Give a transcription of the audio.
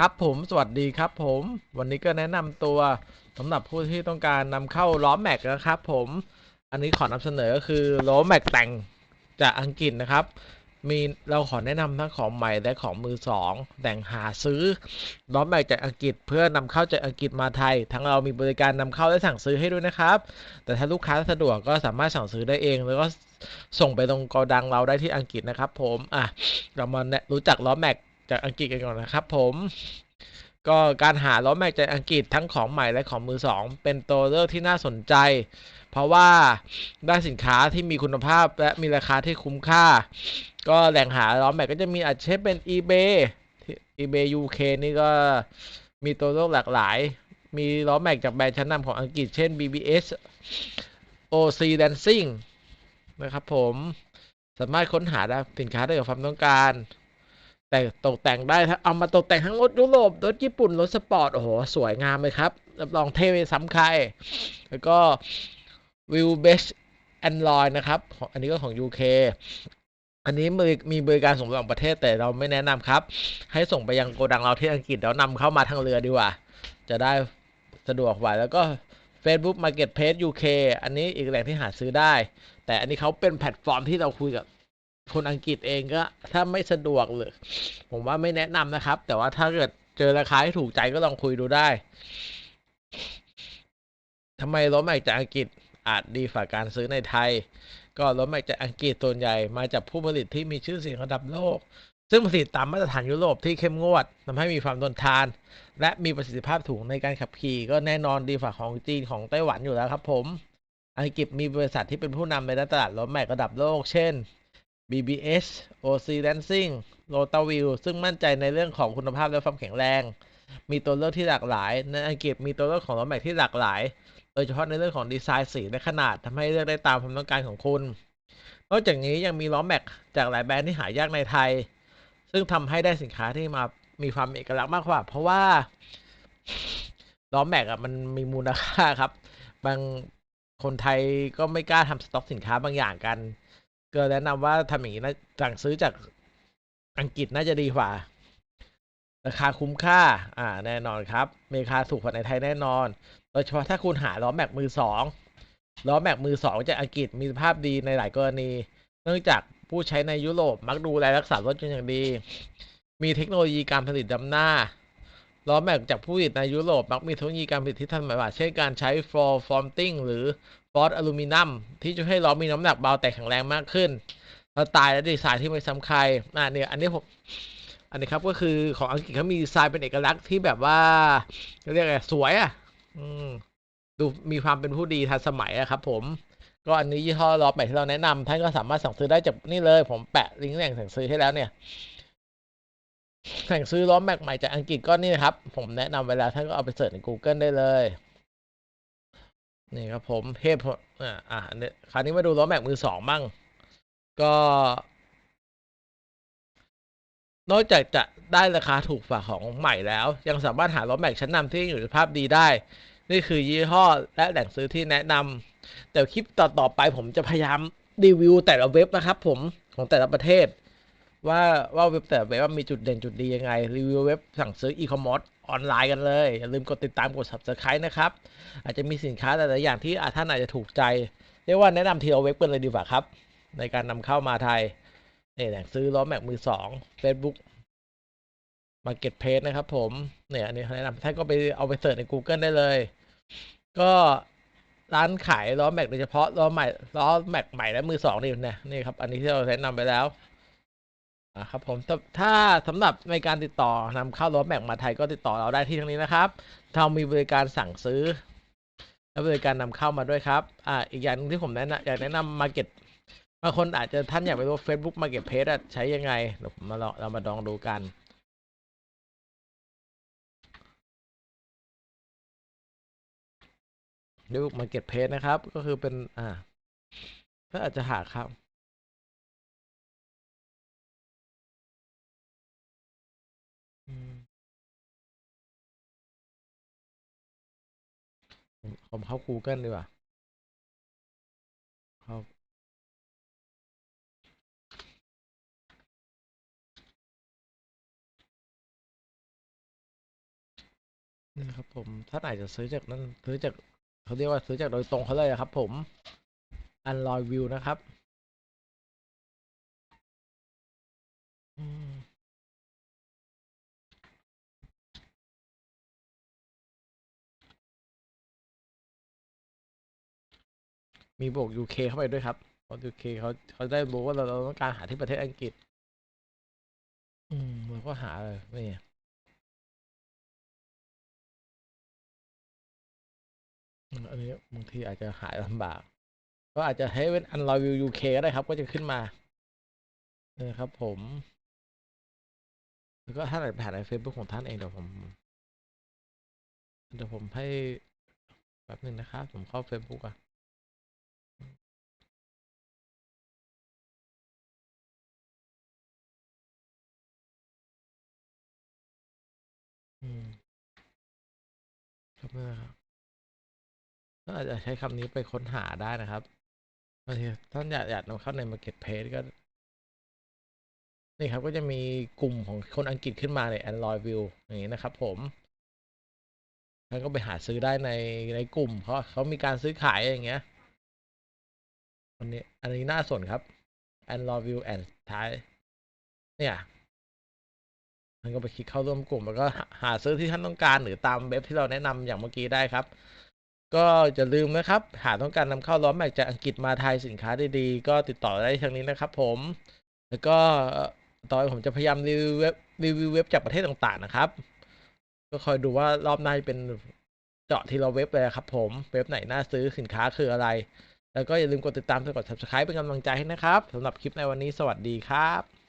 ครับผมสวัสดีครับผมวันนี้ก็แนะนำตัวสำหรับผู้ที่ต้องการนำเข้าล้อแม็กนะครับผมอันนี้ขอนำเสนอก็คือล้อแม็กแต่งจากอังกฤษนะครับ มีเราขอแนะนำทั้งของใหม่และของมือสองแต่งหาซื้อล้อแม็กจากอังกฤษ เพื่อนำเข้าจากอังกฤษมาไทย ทั้งเรามีบริการนำเข้าและสั่งซื้อให้ด้วยนะครับ แต่ถ้าลูกค้าสะดวกก็สามารถสั่งซื้อได้เอง แล้วก็ส่งไปตรงโกดังเราได้ที่อังกฤษนะครับ ผมอะเรามาแนะรู้จักล้อแม็ก จากอังกฤษกันก่อนนะครับผมก็การหาล้อแม็กจากอังกฤษทั้งของใหม่และของมือสองเป็นตัวเลือกที่น่าสนใจ เพราะว่าได้สินค้าที่มีคุณภาพและมีราคาที่คุ้มค่า ก็แหล่งหาล้อแม็กก็จะมีอาจจะเช่นเป็น eBay eBay UK นี่ก็มีตัวเลือกหลากหลาย มีล้อแม็กจากแบรนด์ชั้นนำของอังกฤษเช่น BBS OC Dancing นะครับผมสามารถค้นหาได้สินค้าได้กับความต้องการ แต่ตกแต่งได้เอามาตกแต่งทั้งรถยุโรปรถญี่ปุ่นรถสปอร์ตโอ้โหสวยงามเลยครับรับรองเท่ไม่ซ้ำใคร แล้วก็วิวเบสแอนดรอยนะครับ อันนี้ก็ของ UK อันนี้มีมีบริการส่งไปต่างประเทศแต่เราไม่แนะนำครับ ให้ส่งไปยังโกดังเราที่อังกฤษแล้วนำเข้ามาทางเรือดีกว่า จะได้สะดวกกว่าแล้วก็ Facebook Marketplace UK อันนี้อีกแหล่งที่หาซื้อได้ แต่อันนี้เขาเป็นแพลตฟอร์มที่เราคุยกับ คนอังกฤษเองก็ถ้าไม่สะดวกเลยผมว่าไม่แนะนำนะครับ แต่ว่าถ้าเกิดเจอราคาที่ถูกใจก็ลองคุยดูได้ทำไมรถใหม่จากอังกฤษอาจดีฝ่าการซื้อในไทย ก็รถใหม่จากอังกฤษส่วนใหญ่มาจากผู้ผลิตที่มีชื่อเสียงระดับโลก ซึ่งผลิตตามมาตรฐานยุโรปที่เข้มงวดทำให้มีความทนทาน และมีประสิทธิภาพสูงในการขับขี่ก็แน่นอนดีฝ่าของจีนของไต้หวันอยู่แล้วครับผม อังกฤษมีบริษัทที่เป็นผู้นำในด้านตลาดรถใหม่ระดับโลก เช่น BBS OC Dancing r o t a w i l ซึ่งมั่นใจในเรื่องของคุณภาพและความแข็งแรง มีตัวเลือกที่หลากหลาย ในอังกฤษมีตัวเลือกของรถแม็กที่หลากหลาย โดยเฉพาะในเรื่องของดีไซน์สีและขนาดทำให้เลือกได้ตามความต้องการของคุณ นอกจากนี้ยังมีล้อแม็กจากหลายแบรนด์ที่หายากในไทย ซึ่งทำให้ได้สินค้าที่มามีความเอกลักษณ์มากกว่า เพราะว่าล้อแม็กอะมันมีมูลค่าครับ บางคนไทยก็ไม่กล้าทำสต็อกสินค้าบางอย่างกัน ก็แนะนำว่าทำอย่างนี้นะสั่งซื้อจากอังกฤษน่าจะดีกว่า ราคาคุ้มค่า อ่า แน่นอนครับมีราคาถูกกว่าในไทยแน่นอน โดยเฉพาะถ้าคุณหาล้อแม็กมือสองล้อแม็กมือสองจากอังกฤษมีสภาพดีในหลายกรณี เนื่องจากผู้ใช้ในยุโรปมักดูแลรักษารถเป็นอย่างดี มีเทคโนโลยีการผลิตดำหน้า ล้อแม็กจากผู้ผลิตในยุโรปมักมีเทคโนโลยีการผลิตที่ทันสมัยกว่าเช่นการใช้ฟลอร์ฟอร์มติ้งหรือฟอสอลูมิเนียมที่จะให้ล้อมีน้ำหนักเบาแต่แข็งแรงมากขึ้นสไตล์และดีไซน์ที่ไม่ซ้ำใครอ่าเนี่ยอันนี้ผมอันนี้ครับก็คือของอังกฤษเขามีดีไซน์เป็นเอกลักษณ์ที่แบบว่าเรียกอะไรสวยอะ อืมดูมีความเป็นผู้ดีทันสมัยอะครับ ผม ก็อันนี้ยี่ห้อล้อใหม่ที่เราแนะนำท่านก็สามารถสั่งซื้อได้จากนี่เลย ผมแปะลิงก์แหล่งสั่งซื้อให้แล้วเนี่ย สั่งซื้อล้อแม็กใหม่จากอังกฤษก็นี่นะครับ ผมแนะนำไว้แล้วท่านก็เอาไปเสิร์ชใน Google ได้เลย นี่ครับผมเหตุผลอ่าอ่าเนี่ยคราวนี้มาดูล้อแม็กมือสองบ้าง ก็ นอกจากจะได้ราคาถูกฝ่าของใหม่แล้ว ยังสามารถหาล้อแม็กชั้นนำที่อยู่ในสภาพดีได้ นี่คือยี่ห้อและแหล่งซื้อที่แนะนำแต่คลิปต่อๆไปผมจะพยายามรีวิวแต่ละเว็บนะครับ ผมของแต่ละประเทศ ว่าว่าเว็บแต่เว็บว่ามีจุดเด่นจุดดียังไง รีวิวเว็บสั่งซื้ออีคอมเมิร์ซออนไลน์กันเลย อย่าลืมกดติดตามกด subscribe นะครับ อาจจะมีสินค้าแต่ละอย่างที่อาท่านอาจจะถูกใจ เรียกว่าแนะนำทีละเว็บกันเลยดีกว่าครับ ในการนำเข้ามาไทยเนี่ยแหล่งซื้อล้อแม็กมือสอง Facebook Market p l a c e นะครับผมเนี่ยอันนี้แนะนำท่านก็ไปเอาไปเสิร์ชใน Google ได้เลย ก็ร้านขายล้อแม็กโดยเฉพาะล้อใหม่ล้อแม็กใหม่และมือสองนี่นี่ยนี่ครับอันนี้ที่เราแนะนำไปแล้ว อ่าครับผมถ้าถ้าสำหรับในการติดต่อนำเข้าล้อแม็กมาไทยก็ติดต่อเราได้ที่ทางนี้นะครับเรามีบริการสั่งซื้อ และบริการนำเข้ามาด้วยครับอ่าอีกอย่างหนึงที่ผมแนะนำอยากแนะนำมาเก็ตบางคนอาจจะท่านอยากไปรู้ Facebook Market p l a c e อะใช้ยังไงเดี๋ยวผมมาลองเรามาลองดูกันดูมาเก็ตเพจนะครับ ก็คือเป็นอ่าก็อาจจะหาครับ ผมเข้า Google ดีกว่าเข้านี่ครับผม ถ้าไหนจะซื้อจากนั้นซื้อจากเขาเรียกว่าซื้อจากโดยตรงเขาเลยอะครับผมอันลอยวิวนะครับ มีบวก UK เข้าไปด้วยครับเพราะ UK เขาเขาได้รู้ว่าเราเราต้องการหาที่ประเทศอังกฤษ อืมเราก็หาเลยนี่อันนี้บางทีอาจจะหายลำบาก ก็อาจจะให้เป็นอันลอยวิว UK ก็ได้ครับ ก็จะขึ้นมานี่ครับผม แล้วก็ถ้าไหนผ่านใน Facebook ของท่านเองเดี๋ยวผม เดี๋ยวผมให้แป๊บหนึ่งนะครับ ผมเข้า Facebook อะ ครับนี่นะครับก็อาจจะใช้คำนี้ไปค้นหาได้นะครับบางทีท่านอยากอยากนำเข้าใน Marketplace ก็ นี่ครับก็จะมีกลุ่มของคนอังกฤษขึ้นมาใน Android View อย่างนี้นะครับผมท่านก็ไปหาซื้อได้ในในกลุ่มเขาะเขามีการซื้อขายอย่างเงี้ยอันนี้อันนี้น่าสนครับ Android View and ท้ายเนี่ย ท่านก็ไปคลิกเข้าร่วมกลุ่ม แล้วก็หาซื้อที่ท่านต้องการหรือตามเว็บที่เราแนะนำอย่างเมื่อกี้ได้ครับ ก็อย่าลืมนะครับ หากต้องการนำเข้าล้อแม็กจากอังกฤษมาไทยสินค้าดีๆ ก็ติดต่อได้ทางนี้นะครับ ผม แล้วก็ตอไปผมจะพยายามรีวิวเว็บรีวิวเว็บจากประเทศต่างๆนะครับ ก็คอยดูว่ารอบหน้าเป็นเจาะทีละเว็บเลยครับ ผม เว็บไหนน่าซื้อสินค้าคืออะไร แล้วก็อย่าลืมกดติดตามกด subscribe เป็นกำลังใจให้นะครับสำหรับคลิปในวันนี้สวัสดีครับ